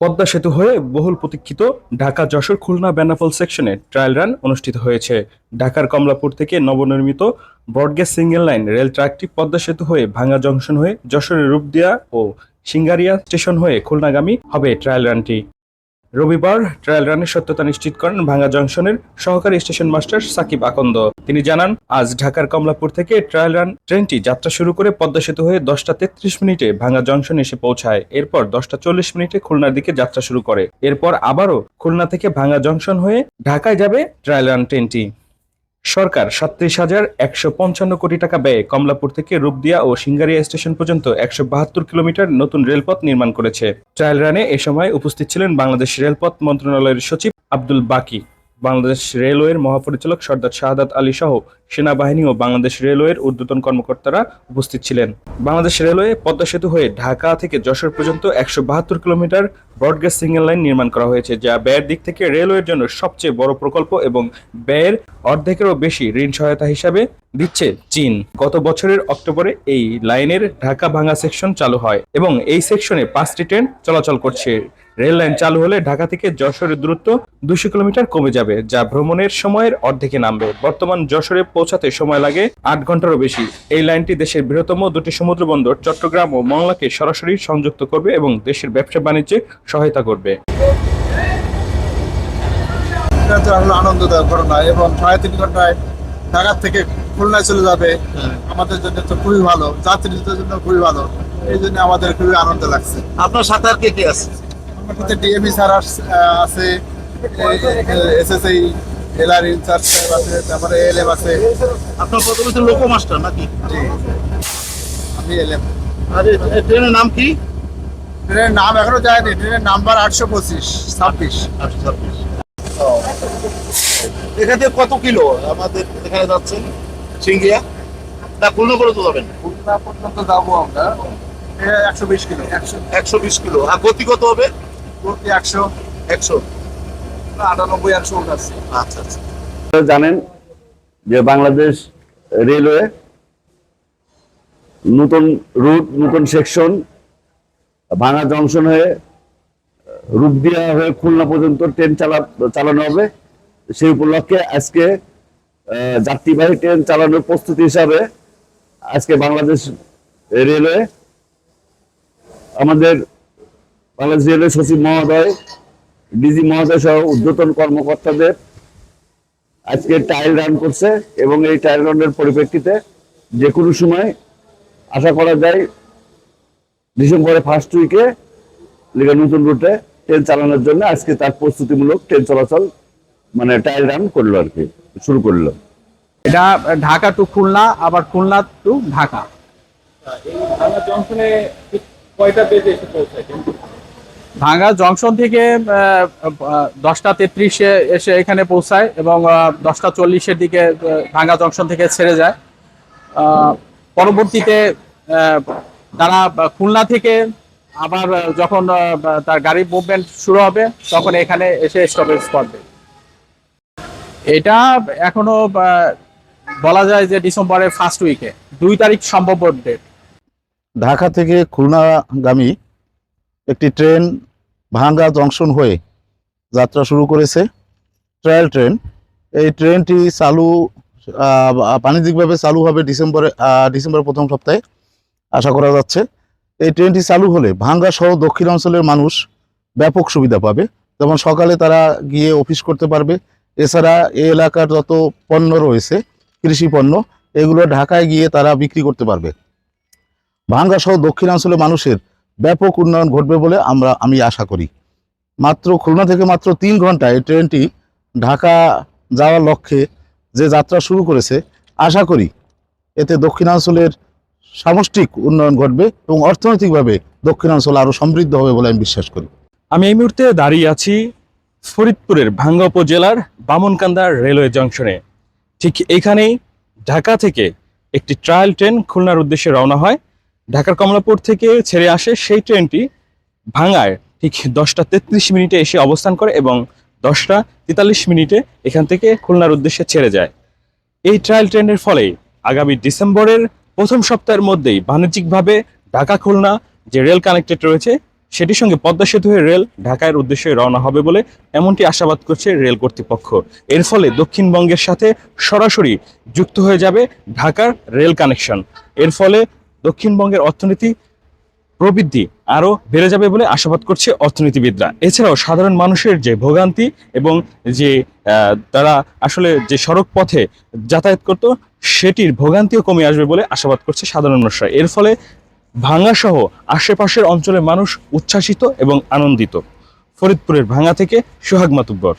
পদ্মা সেতু হয়ে বহুল প্রতীক্ষিত ঢাকা যশোর খুলনা বেনাপোল সেকশনে ট্রায়াল রান অনুষ্ঠিত হয়েছে। ঢাকার কমলাপুর থেকে নবনির্মিত broad gauge single line rail ট্র্যাকটি Padma সেতু হয়ে ভাঙ্গা জংশন হয়ে যশোরের রূপদিয়া ও সিঙ্গারিয়া স্টেশন হয়ে খুলনাগামী হবে ট্রায়াল রানটি রবিবার ট্রায়াল রানের সত্যতা নিশ্চিত করেন ভাঙ্গা জংশনের সহকারী স্টেশন মাস্টার সাকিব আকন্দ। তিনি জানান, আজ ঢাকার কমলাপুর থেকে ট্রায়াল রান ট্রেনটি যাত্রা শুরু করে পদ্মা সেতু হয়ে দশটা তেত্রিশ মিনিটে ভাঙ্গা জংশন এসে পৌঁছায়। এরপর দশটা চল্লিশ মিনিটে খুলনার দিকে যাত্রা শুরু করে। এরপর আবারও খুলনা থেকে ভাঙ্গা জংশন হয়ে ঢাকায় যাবে ট্রায়াল রান ট্রেনটি। সরকার সাতত্রিশ হাজার একশো পঞ্চান্ন কোটি টাকা ব্যয়ে কমলাপুর থেকে রূপদিয়া ও সিঙ্গারিয়া স্টেশন পর্যন্ত একশো বাহাত্তর কিলোমিটার নতুন রেলপথ নির্মাণ করেছে। ট্রায়াল রানে এ সময় উপস্থিত ছিলেন বাংলাদেশ রেলপথ মন্ত্রণালয়ের সচিব আব্দুল বাকি। বাংলাদেশ রেলওয়ের মহাপরিচালক সর্দার শাহাদাত আলী সহ সেনাবাহিনী ও বাংলাদেশ রেলওয়ের ঊর্ধ্বতন কর্মকর্তারা উপস্থিত ছিলেন। বাংলাদেশ রেলওয়ে পদ্মা সেতু হয়ে ঢাকা থেকে যশোর পর্যন্ত একশো বাহাত্তর কিলোমিটার ব্রডগেজ সিঙ্গেল লাইন নির্মাণ করা হয়েছে, যা ব্যয়ের দিক থেকে রেলওয়ের জন্য সবচেয়ে বড় প্রকল্প এবং ব্যয়ের অর্ধেকেরও বেশি ঋণ সহায়তা হিসাবে দিচ্ছে চীন। গত বছরের অক্টোবরে এই লাইনের ঢাকা ভাঙ্গা সেকশন চালু হয় এবং এই সেকশনে পাঁচটি ট্রেন চলাচল করছে। রেল লাইন চালু হলে ঢাকা থেকে যশোরের দূরত্ব দুশো কিলোমিটার কমে যাবে, যা ভ্রমণের সময়ের অর্ধেকে নামবে। বর্তমান যশোরে পৌঁছাতে সময় লাগে আট ঘন্টারও বেশি। এই লাইনটি দেশের বৃহত্তম দুটি সমুদ্র বন্দর চট্টগ্রাম ও মংলাকে সরাসরি সংযুক্ত করবে এবং দেশের ব্যবসা বাণিজ্যে সহায়তা করবে। এটা আনন্দদায়ক ঘটনা এবং সাড়ে তিন ঘন্টায় ঢাকা থেকে খুলনায় চলে যাবে। আমাদের জন্য তো খুবই ভালো যাত্রীদের জন্য খুবই ভালো। এই জন্য আমাদের খুবই আনন্দ লাগছে। আপনার সাথে আর কে কে আছে? আমার সাথে ডিএমই স্যার আছে এসএসআই এলআর ইনচার্জ সাহেব আছে তারপরে এলএম আছে। আপনার প্রথমে তো লোকো মাস্টার নাকি? জি। আমি এলএম। আর ট্রেনের নাম কি? ট্রেনের নাম এখনও যায়নি ট্রেনের নাম্বার আটশো পঁচিশ ছাব্বিশ। আটশো ছাব্বিশ। এখান থেকে কত কিলো আমাদের এখানে যাচ্ছেন? সিঙ্গিয়া? না খুলনা করে তো যাবেন? খুলনা পর্যন্ত যাব আমরা। একশো বিশ কিলো একশো। একশো বিশ কিলো। আর গতি কত হবে? প্রতি একশো। একশো। আটানব্বই একশো উঠাচ্ছি আচ্ছা আচ্ছা। জানেন যে বাংলাদেশ রেলওয়ে নতুন রুট নতুন সেকশন ভাঙা জংশন হয়ে রূপদিয়া হয়ে খুলনা পর্যন্ত ট্রেন চালা চালানো হবে। সেই উপলক্ষে আজকে আহ, যাত্রীবাহী ট্রেন চালানোর প্রস্তুতি হিসাবে আজকে বাংলাদেশ রেলওয়ে আমাদের বাংলাদেশ রেলওয়ে সচিব মহোদয় ডিজি মহোদয় সহ ঊর্ধ্বতন কর্মকর্তাদের আজকে ট্রায়াল রান করছে এবং এই ট্রায়াল রানের পরিপ্রেক্ষিতে যে কোনো সময় আশা করা যায় ডিসেম্বরের ফার্স্ট উইকে লিগা নতুন রুটে ট্রেন চালানোর জন্য আজকে তার প্রস্তুতিমূলক ট্রেন চলাচল মানে ট্রায়াল রান করল আর কি শুরু করল। এটা ঢাকা টু খুলনা আবার খুলনা টু ঢাকা। ভাঙ্গা জংশনে কয়টা বেজে এসে পৌঁছায়? ভাঙ্গা জংশন থেকে দশটা তেত্রিশে এসে এখানে পৌঁছায় এবং দশটা চল্লিশের দিকে ভাঙ্গা জংশন থেকে ছেড়ে যায়। পরবর্তীতে তারা খুলনা থেকে আবার যখন তার গাড়ি মুভমেন্ট শুরু হবে, তখন এখানে এসে স্টপেজ করবে। এটা এখনও বলা যায় যে ডিসেম্বরের ফার্স্ট উইকে দুই তারিখ সম্ভব ডেট ঢাকা থেকে খুলনাগামী একটি ট্রেন ভাঙ্গা জংশন হয়ে যাত্রা শুরু করেছে। Trial train. এই ট্রেনটি চালু বাণিজ্যিকভাবে চালু হবে ডিসেম্বরে ডিসেম্বরের প্রথম সপ্তাহে, আশা করা যাচ্ছে। এই ট্রেনটি চালু হলে ভাঙ্গা সহ দক্ষিণ অঞ্চলের মানুষ ব্যাপক সুবিধা পাবে। যেমন সকালে তারা গিয়ে অফিস করতে পারবে। এছাড়া এ এলাকার যত পণ্য রয়েছে, কৃষি পণ্য, এগুলো ঢাকায় গিয়ে তারা বিক্রি করতে পারবে। ভাঙ্গা সহ দক্ষিণাঞ্চলের মানুষের ব্যাপক উন্নয়ন ঘটবে বলে আমরা, আমি আশা করি। মাত্র খুলনা থেকে মাত্র তিন ঘন্টায় এই ট্রেনটি ঢাকা যাওয়ার লক্ষ্যে যে যাত্রা শুরু করেছে, আশা করি এতে দক্ষিণাঞ্চলের সামষ্টিক উন্নয়ন ঘটবে এবং অর্থনৈতিকভাবে দক্ষিণাঞ্চল আরও সমৃদ্ধ হবে বলে আমি বিশ্বাস করি। আমি এই মুহূর্তে দাঁড়িয়ে আছি ফরিদপুরের ভাঙ্গা উপজেলার বামনকান্দা রেলওয়ে জংশনে। ঠিক এইখানেই ঢাকা থেকে একটি ট্রায়াল ট্রেন খুলনার উদ্দেশ্যে রওনা হয়। ঢাকার কমলাপুর থেকে ছেড়ে আসে সেই ট্রেনটি ভাঙ্গায় ঠিক দশটা তেত্রিশ মিনিটে এসে অবস্থান করে এবং দশটা তেতাল্লিশ মিনিটে এখান থেকে খুলনার উদ্দেশ্যে ছেড়ে যায়। এই ট্রায়াল ট্রেনের ফলে আগামী ডিসেম্বরের প্রথম সপ্তাহের মধ্যেই বাণিজ্যিকভাবে ঢাকা খুলনা যে রেল কানেক্টেড রয়েছে, সেটির সঙ্গে পদ্মা সেতু হয়ে রেল ঢাকার উদ্দেশ্যে রওনা হবে বলে এমনটি আশাবাদ করছে রেল কর্তৃপক্ষ। এর ফলে দক্ষিণবঙ্গের সাথে সরাসরি যুক্ত হয়ে যাবে ঢাকার রেল কানেকশন এর ফলে দক্ষিণবঙ্গের অর্থনীতি প্রবৃদ্ধি আরও বেড়ে যাবে বলে আশাবাদ করছে অর্থনীতিবিদরা। এছাড়াও সাধারণ মানুষের যে ভোগান্তি এবং যে তারা আসলে যে সড়ক পথে যাতায়াত করত, সেটির ভোগান্তিও কমে আসবে বলে আশাবাদ করছে সাধারণ মানুষরা। এর ফলে ভাঙ্গা সহ আশেপাশের অঞ্চলের মানুষ উচ্ছ্বাসিত এবং আনন্দিত। ফরিদপুরের ভাঙ্গা থেকে সোহাগ মাতুব্বর।